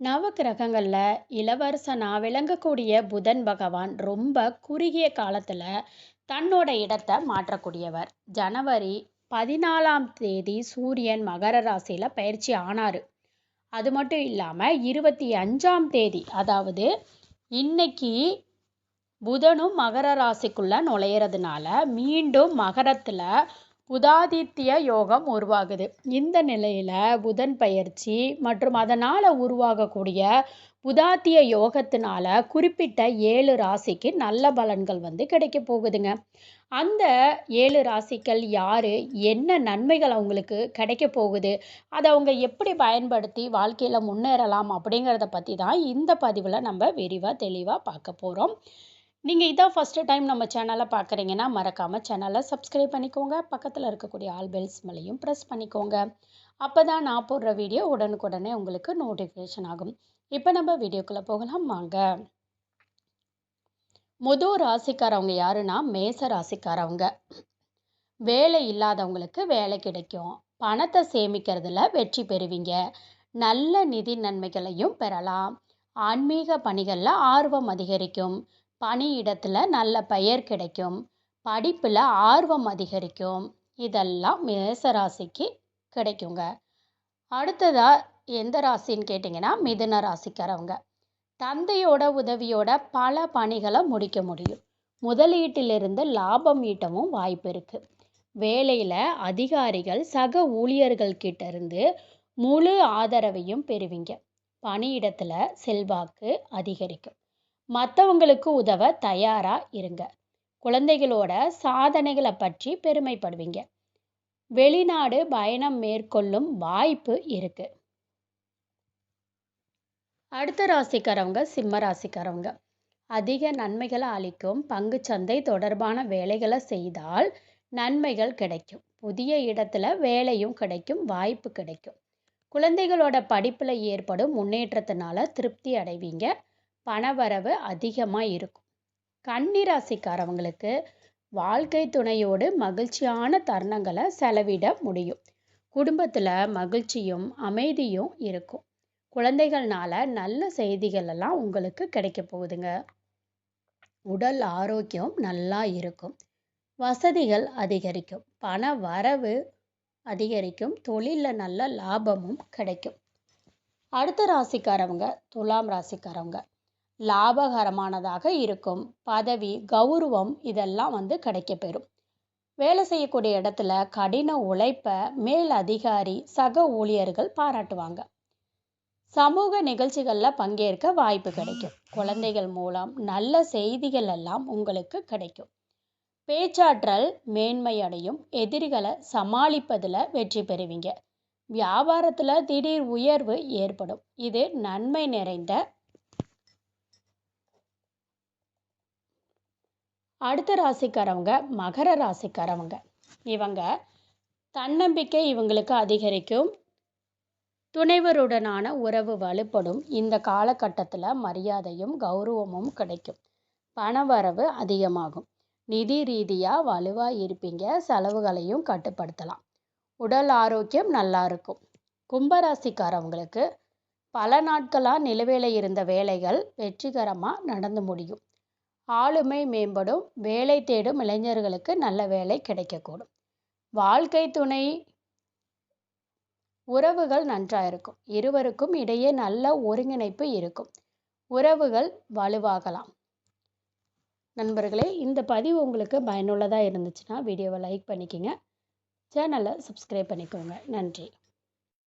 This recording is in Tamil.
நவக்கிரகங்களில் இளவரசனா விளங்கக்கூடிய புதன் பகவான் ரொம்ப குறுகிய காலத்தில் தன்னோட இடத்தை மாற்றக்கூடியவர். ஜனவரி பதினாலாம் தேதி சூரியன் மகர ராசியில் பயிற்சி ஆனார் அது மட்டும் இல்லாமல் இருபத்தி அஞ்சாம் தேதி அதாவது இன்னைக்கு புதனும் மகர ராசிக்குள்ளே நுழையிறதுனால மீண்டும் மகரத்தில் புதாதித்ய யோகம் உருவாகுது. இந்த நிலையில் புதன் பயிற்சி மற்றும் அதனால் உருவாகக்கூடிய புதாத்திய யோகத்தினால குறிப்பிட்ட ஏழு ராசிக்கு நல்ல பலன்கள் வந்து கிடைக்க போகுதுங்க. அந்த ஏழு ராசிகள் யார்? என்ன நன்மைகள் அவங்களுக்கு கிடைக்க போகுது? அதை அவங்க எப்படி பயன்படுத்தி வாழ்க்கையில் முன்னேறலாம் அப்படிங்கிறத பற்றி தான் இந்த பதிவில் நம்ம விரிவாக தெளிவாக பார்க்க போகிறோம் நீங்கள் இதான் ஃபஸ்ட்டு டைம் நம்ம சேனலை பார்க்குறீங்கன்னா மறக்காமல் சேனலை சப்ஸ்கிரைப் பண்ணிக்கோங்க. பக்கத்தில் இருக்கக்கூடிய ஆல் பெல்ஸ் மேலேயும் ப்ரெஸ் பண்ணிக்கோங்க. அப்போ தான் நான் போடுற வீடியோ உடனுக்குடனே உங்களுக்கு நோட்டிஃபிகேஷன் ஆகும். இப்போ நம்ம வீடியோக்குள்ளே போகலாம். வாங்க. முது ராசிக்காரவங்க யாருன்னா மேச ராசிக்காரவங்க. வேலை இல்லாதவங்களுக்கு வேலை கிடைக்கும். பணத்தை சேமிக்கிறதுல வெற்றி பெறுவீங்க. நல்ல நிதி நன்மைகளையும் பெறலாம். ஆன்மீக பணிகளில் ஆர்வம் அதிகரிக்கும். பணியிடத்தில் நல்ல பெயர் கிடைக்கும். படிப்பில் ஆர்வம் அதிகரிக்கும். இதெல்லாம் மேசராசிக்கு கிடைக்குங்க. அடுத்ததாக எந்த ராசின்னு கேட்டிங்கன்னா மிதுன ராசிக்காரவங்க. தந்தையோட உதவியோட பல பணிகளை முடிக்க முடியும். முதலீட்டிலிருந்து லாபம் ஈட்டவும் வாய்ப்பு இருக்குது வேலையில் அதிகாரிகள் சக ஊழியர்கள் கிட்ட இருந்து முழு ஆதரவையும் பெறுவீங்க. பணியிடத்தில் செல்வாக்கு அதிகரிக்கும். மற்றவங்களுக்கு உதவ தயாராக இருங்க. குழந்தைகளோட சாதனைகளை பற்றி பெருமைப்படுவீங்க. வெளிநாடு பயணம் மேற்கொள்ளும் வாய்ப்பு இருக்கு. அடுத்த ராசிக்காரவங்க சிம்ம ராசிக்காரவங்க. அதிக நன்மைகளை அளிக்கும் பங்கு சந்தை தொடர்பான வேலைகளை செய்தால் நன்மைகள் கிடைக்கும். புதிய இடத்துல வேலையும் கிடைக்கும் வாய்ப்பு கிடைக்கும். குழந்தைகளோட படிப்பில் ஏற்படும் முன்னேற்றத்தினால திருப்தி அடைவீங்க. பணவரவு அதிகமாக இருக்கும் கன்னிராசிக்காரவங்களுக்கு வாழ்க்கை துணையோடு மகிழ்ச்சியான தருணங்களை செலவிட முடியும். குடும்பத்தில் மகிழ்ச்சியும் அமைதியும் இருக்கும். குழந்தைகள்னால நல்ல செய்திகள் எல்லாம் உங்களுக்கு கிடைக்க போகுதுங்க. உடல் ஆரோக்கியம் நல்லா இருக்கும். வசதிகள் அதிகரிக்கும். பண வரவு அதிகரிக்கும். தொழிலில் நல்ல லாபமும் கிடைக்கும். அடுத்த ராசிக்காரவங்க துலாம் ராசிக்காரவங்க லாபகரமானதாக இருக்கும். பதவி கௌரவம் இதெல்லாம் வந்து கிடைக்கப்பெறும் வேலை செய்யக்கூடிய இடத்துல கடின உழைப்பை மேல் அதிகாரி சக ஊழியர்கள் பாராட்டுவாங்க. சமூக நிகழ்ச்சிகளில் பங்கேற்க வாய்ப்பு கிடைக்கும். குழந்தைகள் மூலம் நல்ல செய்திகள் எல்லாம் உங்களுக்கு கிடைக்கும். பேச்சாற்றல் மேன்மை அடையும் எதிரிகளை சமாளிப்பதில் வெற்றி பெறுவீங்க. வியாபாரத்தில் திடீர் உயர்வு ஏற்படும். இது நன்மை நிறைந்த அடுத்த ராசிக்காரவங்க மகர ராசிக்காரவங்க. இவங்க தன்னம்பிக்கை இவங்களுக்கு அதிகரிக்கும். துணைவருடனான உறவு வலுப்படும். இந்த காலகட்டத்தில் மரியாதையும் கௌரவமும் கிடைக்கும். பணவரவு அதிகமாகும். நிதி ரீதியாக வலுவாக இருப்பீங்க. செலவுகளையும் கட்டுப்படுத்தலாம். உடல் ஆரோக்கியம் நல்லா இருக்கும். கும்பராசிக்காரவங்களுக்கு பல நாட்களாக நிலுவையில் இருந்த வேலைகள் வெற்றிகரமாக நடந்து முடியும். ஆளுமை மேம்படும் வேலை தேடும் இளைஞர்களுக்கு நல்ல வேலை கிடைக்கக்கூடும். வாழ்க்கை துணை உறவுகள் நன்றாக இருக்கும். இருவருக்கும் இடையே நல்ல ஒருங்கிணைப்பு இருக்கும். உறவுகள் வலுவாகலாம். நண்பர்களே இந்த பதிவு உங்களுக்கு பயனுள்ளதாக இருந்துச்சுன்னா வீடியோவை லைக் பண்ணிக்கோங்க. சேனலை சப்ஸ்கிரைப் பண்ணிக்கோங்க. நன்றி.